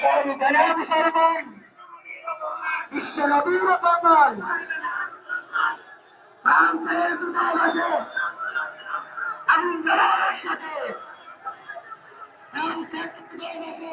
Shall we go now, Solomon? বিশ্বনবীর বাঙাল ফ্রান্সের দূতাবাসে আগুন জ্বালানোর সাথে ফ্রান্সের দূতাবাসে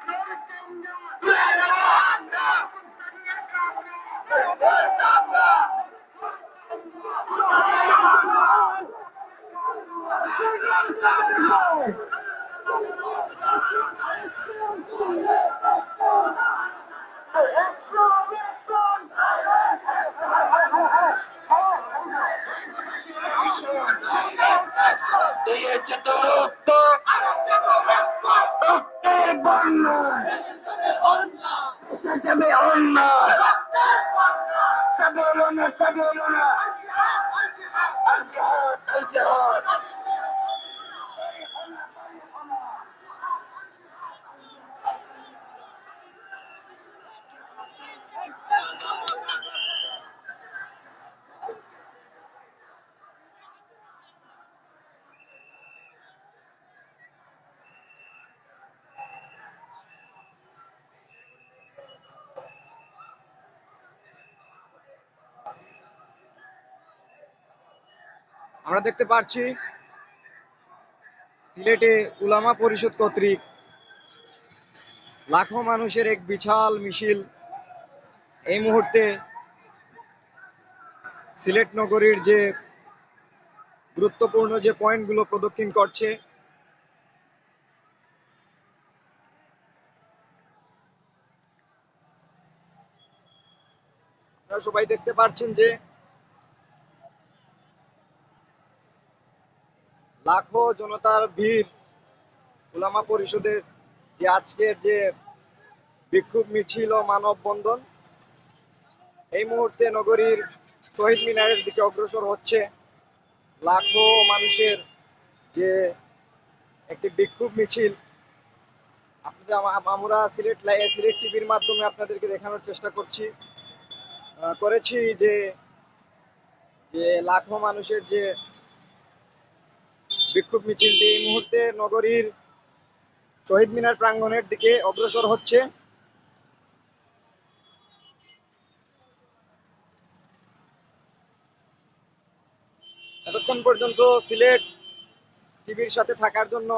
রক্তের বন্যায় যাবে অন্যায় সাবলো না আল জিহাদ আল জিহাদ আমরা দেখতে পারছি সিলেটে উলামা পরিষদ কর্তৃক লাখো মানুষের এক বিশাল মিছিল এই মুহূর্তে সিলেট নগরীর যে গুরুত্বপূর্ণ যে পয়েন্টগুলো প্রদক্ষিণ করছে সবাই দেখতে পাচ্ছেন যে লাখো জনতার ভিড় উলামা পরিষদের যে আজকের যে বিক্ষোভ মিছিল ও মানববন্ধন, এই মুহূর্তে নগরীর শহীদ মিনারের দিকে অগ্রসর হচ্ছে লাখো মানুষের যে একটি বিক্ষোভ মিছিল। আপনাদের আমরা সিলেট লাই- সিলেট টিভির মাধ্যমে আপনাদেরকে দেখানোর চেষ্টা করছি। করেছি যে যে লাখো মানুষের যে বিক্ষোভ মিছিলটি এই মুহূর্তে নগরীর শহীদ মিনার প্রাঙ্গনের দিকে অগ্রসর হচ্ছে। এতক্ষণ পর্যন্ত সিলেট টিভির সাথে থাকার জন্য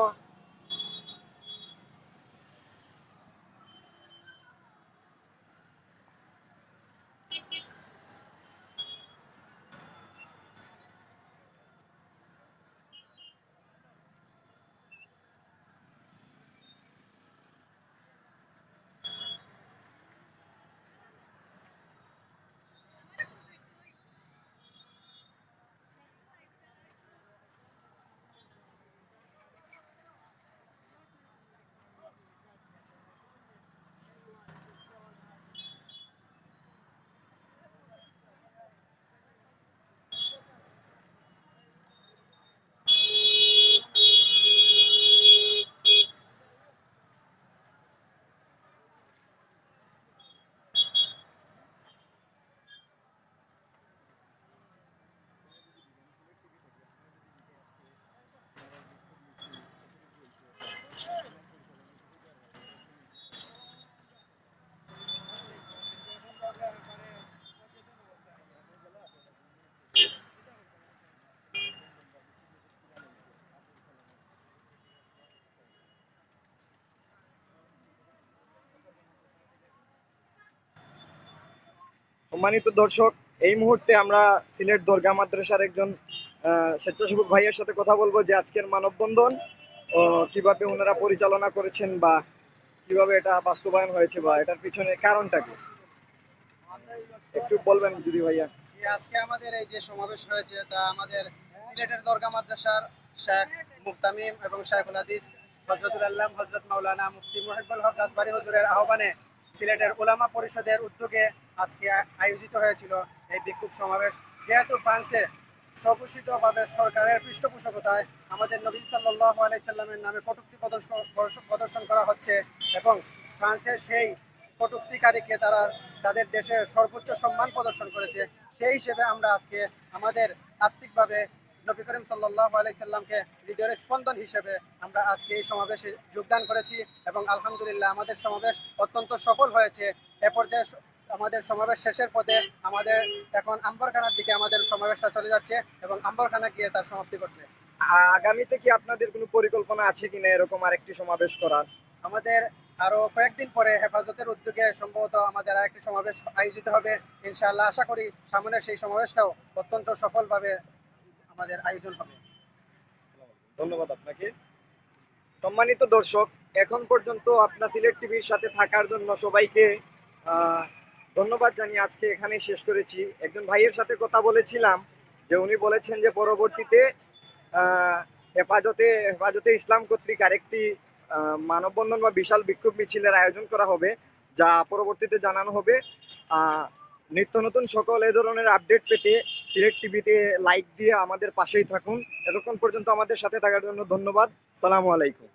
সম্মানিত দর্শক, এই মুহূর্তে আমরা সিলেট দরগা মাদ্রাসার একজন স্বেচ্ছাসেবক ভাইয়ের সাথে কথা বলব যে আজকের মানববন্ধন কীভাবে ওনারা পরিচালনা করেছেন বা কীভাবে এটা বাস্তবায়ন হয়েছে বা এটার পিছনে কারণটা কি? একটু বলবেন যদি ভাইয়া। আজকে আমাদের এই যে সমাবেশ হয়েছে, তা আমাদের সিলেটের দরগা মাদ্রাসার শেখ মুক্তামিম এবং শেখুল হাদিস হজরতুল আল্লাহ হজরত মাওলানা মুফতি মুহিবুল হক দাসবাড়ি হুজুরের আহ্বানে সিলেটের ওলামা পরিষদের উদ্যোগে আজকে আয়োজিত হয়েছিল এই বিক্ষোভ সমাবেশ। যেহেতু ফ্রান্সে স্বঘোষিতভাবে সরকারের পৃষ্ঠপোষকতায় আমাদের নবী সাল্লাহ আলাইসাল্লামের নামে কটূক্তি প্রদর্শন প্রদর্শন করা হচ্ছে এবং ফ্রান্সের সেই কটূক্তিকারীকে তারা তাদের দেশের সর্বোচ্চ সম্মান প্রদর্শন করেছে, সেই হিসেবে আমরা আজকে আমাদের আত্মিকভাবে নবী করিম সাল্লাহ আলাইসাল্লামকে হৃদয়ের স্পন্দন হিসেবে আমরা আজকে এই সমাবেশে যোগদান করেছি এবং আলহামদুলিল্লাহ আমাদের সমাবেশ অত্যন্ত সফল হয়েছে। এ পর্যায়ে আমাদের সমাবেশ শেষের পথে আমাদের এখন আম্বরখানার দিকে আমাদের সমাবেশটা চলে যাচ্ছে এবং আম্বরখানা গিয়ে তার সমাপ্তি ঘটবে। আগামীতে কি আপনাদের কোনো পরিকল্পনা আছে কিনা এরকম আরেকটি সমাবেশ করার? আমাদের আরও কয়েকদিন পরে হেফাজতের উদ্যোগে সম্ভবত আমাদের আরেকটি সমাবেশ আয়োজিত হবে। ইনশাআল্লাহ আশা করি সামনের সেই সমাবেশটাও অত্যন্ত সফলভাবে আমাদের আয়োজন হবে। ধন্যবাদ আপনাকে। সম্মানিত দর্শক এখন পর্যন্ত আপনার সিলেট টিভির সাথে থাকার জন্য সবাইকে আহ, ধন্যবাদ জানিয়ে আজকে এখানে শেষ করেছি। একজন ভাইয়ের সাথে কথা বলেছিলাম যে উনি বলেছেন যে পরবর্তীতে হেফাজতে হেফাজতে ইসলাম কর্তৃক আরেকটি মানববন্ধন বা বিশাল বিক্ষোভ মিছিলের আয়োজন করা হবে, যা পরবর্তীতে জানানো হবে। নিত্য নতুন সকল এ ধরনের আপডেট পেতে সিলেট টিভিতে লাইক দিয়ে আমাদের পাশেই থাকুন। এতক্ষণ পর্যন্ত আমাদের সাথে থাকার জন্য ধন্যবাদ। সালামু আলাইকুম।